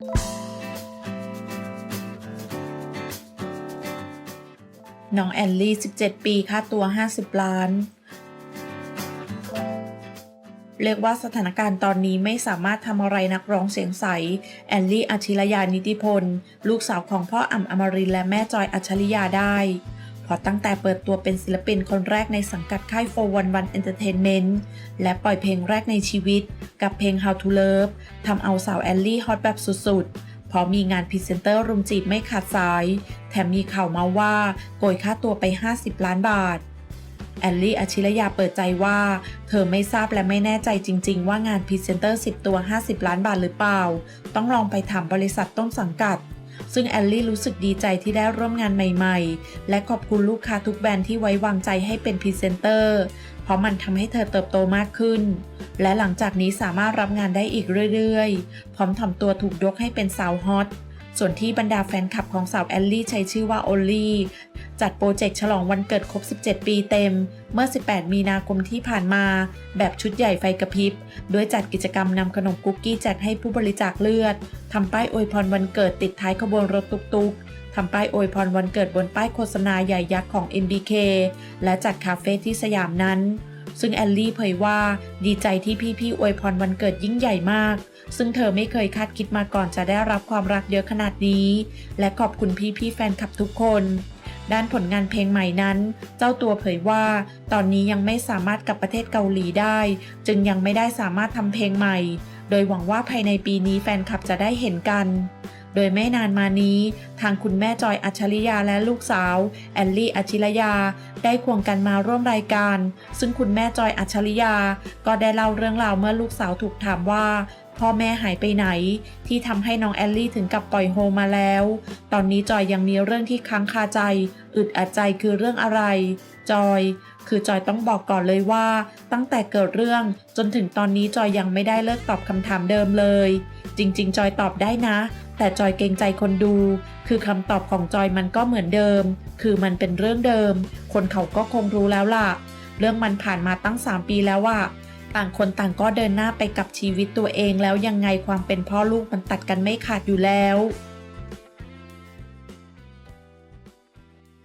น้องแอนลี่ 17 ปีค่าตัว 50 ล้าน เรียกว่าสถานการณ์ตอนนี้ไม่สามารถทำอะไรนักร้องเสียงใส แอนลี่อัชิรยานิติพล ลูกสาวของพ่ออ่ำอมรินและแม่จอย อัชริยาได้ ราะตั้งแต่เปิดตัวเป็นศิลปินคนแรกในสังกัดค่าย 411 Entertainment และปล่อยเพลงแรกในชีวิต กับเพลง How to Love ทำเอาสาวแอลลี่ฮอตแบบสุดๆ เพราะมีงานพรีเซนเตอร์รุมจีบไม่ขาดสาย แถมมีข่าวมาว่าโกยค่าตัวไป 50 ล้านบาทแอลลี่อัจฉริยาเปิดใจว่า เธอไม่ทราบและไม่แน่ใจจริง ๆ ว่างานพรีเซนเตอร์ 10 ตัว 50 ล้านบาทหรือเปล่า ต้องลองไปถามบริษัทต้นสังกัด ซึ่งแอลลี่รู้สึกดีใจที่ได้ร่วมงานใหม่ๆ และขอบคุณลูกค้าทุกแบรนด์ที่ไว้วางใจให้เป็นพรีเซนเตอร์ เพราะมันทำให้เธอเติบโตมากขึ้น และหลังจากนี้สามารถรับงานได้อีกเรื่อยๆ พร้อมทำตัวถูกยกให้เป็นสาวฮอต ส่วนที่บรรดาแฟนคลับของสาวแอลลี่ใช้ชื่อว่าโอลลี่จัดโปรเจกต์ฉลองวันเกิดครบ 17 ปีเต็ม เมื่อ 18 มีนาคมที่ผ่านมา แบบชุดใหญ่ไฟกระพริบ โดยจัดกิจกรรมนำขนมคุกกี้แจกให้ผู้บริจาคเลือดทำป้ายอวยพรวันเกิดติดท้ายขบวนรถตุกๆทำป้ายอวยพรวันเกิดบนป้ายโฆษณาใหญ่ยักษ์ของ MBK และจัดคาเฟ่ที่สยามนั้น ซึ่งแอลลี่เผยว่าดีใจที่พี่ๆอวยพรวันเกิดยิ่งใหญ่มาก ซึ่งเธอไม่เคยคาดคิดมาก่อนจะได้รับความรักเยอะขนาดนี้ และขอบคุณพี่ๆแฟนคลับทุกคนด้านผลงานเพลงใหม่นั้น เจ้าตัวเผยว่า ตอนนี้ยังไม่สามารถกลับประเทศเกาหลีได้ จึงยังไม่ได้สามารถทำเพลงใหม่ โดยหวังว่าภายในปีนี้แฟนคลับจะได้เห็นกัน โดยไม่นานมานี้ ทางคุณแม่จอยอัจฉริยาและลูกสาว แอลลี่อัจฉริยา ได้ควงกันมาร่วมรายการ ซึ่งคุณแม่จอยอัจฉริยา ก็ได้เล่าเรื่องราวเมื่อลูกสาวถูกถามว่าพ่อแม่หายไปไหน ที่ทำให้น้องแอลลี่ถึงกับปล่อยโฮมาแล้ว ตอนนี้จอยยังมีเรื่องที่ค้างคาใจ อึดอัดใจคือเรื่องอะไร จอย คือจอยต้องบอกก่อนเลยว่า ตั้งแต่เกิดเรื่องจนถึงตอนนี้จอยยังไม่ได้เลิกตอบคำถามเดิมเลย จริง ๆ จอยตอบได้นะ แต่จอยเกรงใจคนดู คือคำตอบของจอยมันก็เหมือนเดิม คือมันเป็นเรื่องเดิม คนเขาก็คงรู้แล้วล่ะ เรื่องมันผ่านมาตั้ง 3 ปีแล้วอะต่างคนต่างก็เดินหน้าไปกับชีวิตตัวเองแล้วยังไงความเป็นพ่อลูกมันตัดกันไม่ขาดอยู่แล้ว